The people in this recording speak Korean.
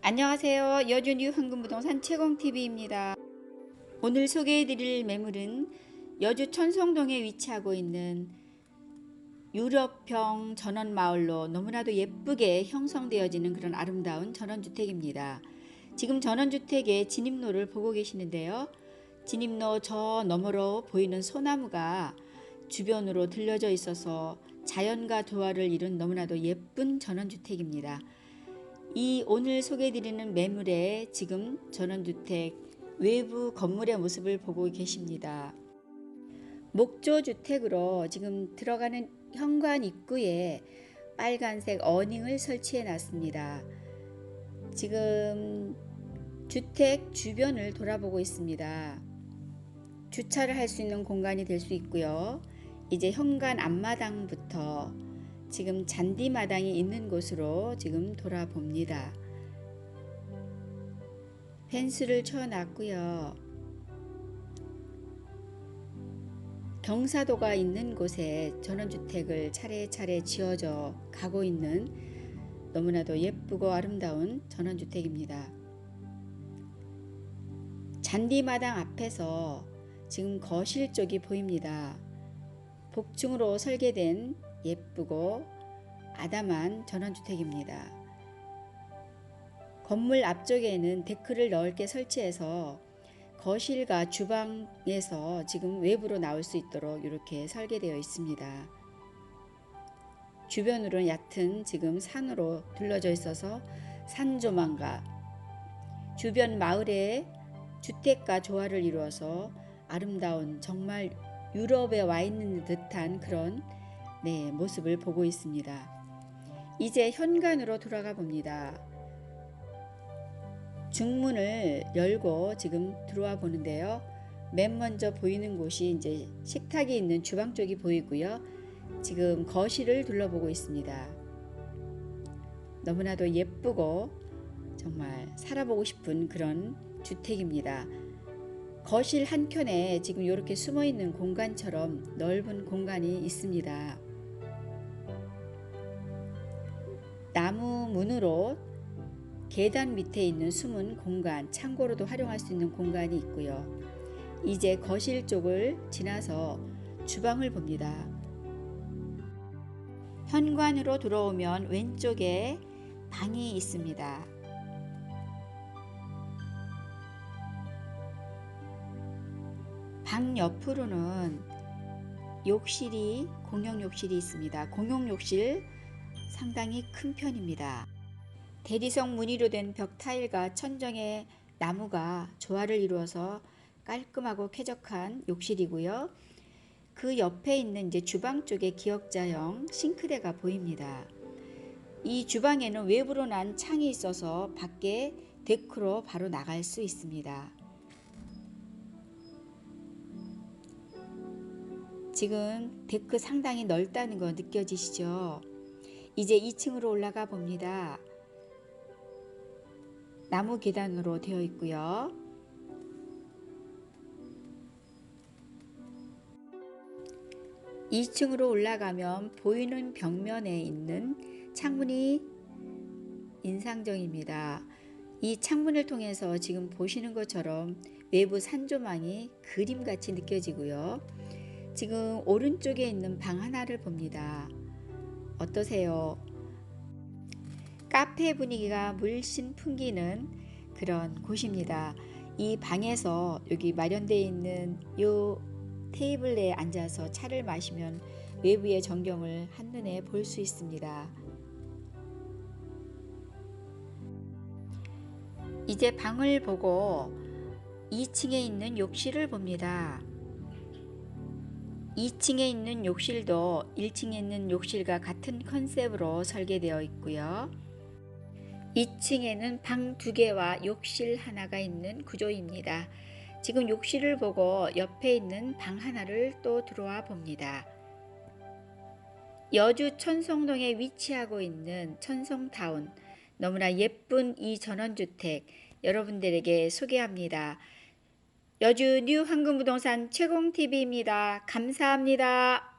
안녕하세요. 여준유 황금부동산 채공TV입니다. 오늘 소개해드릴 매물은 여주 천성동에 위치하고 있는 유럽형 전원마을로 너무나도 예쁘게 형성되어지는 그런 아름다운 전원주택입니다. 지금 전원주택의 진입로를 보고 계시는데요. 진입로 저 너머로 보이는 소나무가 주변으로 들려져 있어서 자연과 조화를 이룬 너무나도 예쁜 전원주택입니다. 이 오늘 소개해드리는 매물의 지금 전원주택 외부 건물의 모습을 보고 계십니다. 목조주택으로 지금 들어가는 현관 입구에 빨간색 어닝을 설치해 놨습니다. 지금 주택 주변을 돌아보고 있습니다. 주차를 할 수 있는 공간이 될 수 있고요. 이제 현관 앞마당부터 지금 잔디 마당이 있는 곳으로 지금 돌아봅니다. 펜스를 쳐놨고요. 경사도가 있는 곳에 전원주택을 차례차례 지어져 가고 있는 너무나도 예쁘고 아름다운 전원주택입니다. 잔디마당 앞에서 지금 거실 쪽이 보입니다. 복층으로 설계된 예쁘고 아담한 전원주택입니다. 건물 앞쪽에는 데크를 넓게 설치해서 거실과 주방에서 지금 외부로 나올 수 있도록 이렇게 설계되어 있습니다. 주변으로는 얕은 지금 산으로 둘러져 있어서 산 조망과 주변 마을의 주택과 조화를 이루어서 아름다운 정말 유럽에 와 있는 듯한 그런 네, 모습을 보고 있습니다. 이제 현관으로 돌아가 봅니다. 중문을 열고 지금 들어와 보는데요. 맨 먼저 보이는 곳이 이제 식탁이 있는 주방 쪽이 보이고요. 지금 거실을 둘러보고 있습니다. 너무나도 예쁘고 정말 살아보고 싶은 그런 주택입니다. 거실 한켠에 지금 이렇게 숨어 있는 공간처럼 넓은 공간이 있습니다. 나무 문으로 계단 밑에 있는 숨은 공간, 창고로도 활용할 수 있는 공간이 있고요. 이제 거실 쪽을 지나서 주방을 봅니다. 현관으로 들어오면 왼쪽에 방이 있습니다. 방 옆으로는 욕실이 공용 욕실이 있습니다. 공용 욕실 상당히 큰 편입니다. 대리석 무늬로 된 벽 타일과 천정의 나무가 조화를 이루어서 깔끔하고 쾌적한 욕실이고요. 그 옆에 있는 이제 주방 쪽에 기역자형 싱크대가 보입니다. 이 주방에는 외부로 난 창이 있어서 밖에 데크로 바로 나갈 수 있습니다. 지금 데크 상당히 넓다는 거 느껴지시죠? 이제 2층으로 올라가 봅니다. 나무 계단으로 되어 있고요. (2층으로) 올라가면 보이는 벽면에 있는 창문이 인상적입니다. 이 창문을 통해서 지금 보시는 것처럼 외부 산조망이 그림같이 느껴지고요. 지금 오른쪽에 있는 방 하나를 봅니다. 어떠세요? 카페 분위기가 물씬 풍기는 그런 곳입니다. 이 방에서 여기 마련되어 있는 요 테이블에 앉아서 차를 마시면 외부의 전경을 한눈에 볼 수 있습니다. 이제 방을 보고 2층에 있는 욕실을 봅니다. 2층에 있는 욕실도 1층에 있는 욕실과 같은 컨셉으로 설계되어 있고요. 2층에는 방두 개와 욕실 하나가 있는 구조입니다. 지금 욕실을 보고 옆에 있는 방 하나를 또 들어와 봅니다. 여주 천성동에 위치하고 있는 천성타운 너무나 예쁜 이 전원주택 여러분들에게 소개합니다. 여주 뉴 황금부동산 최공TV입니다. 감사합니다.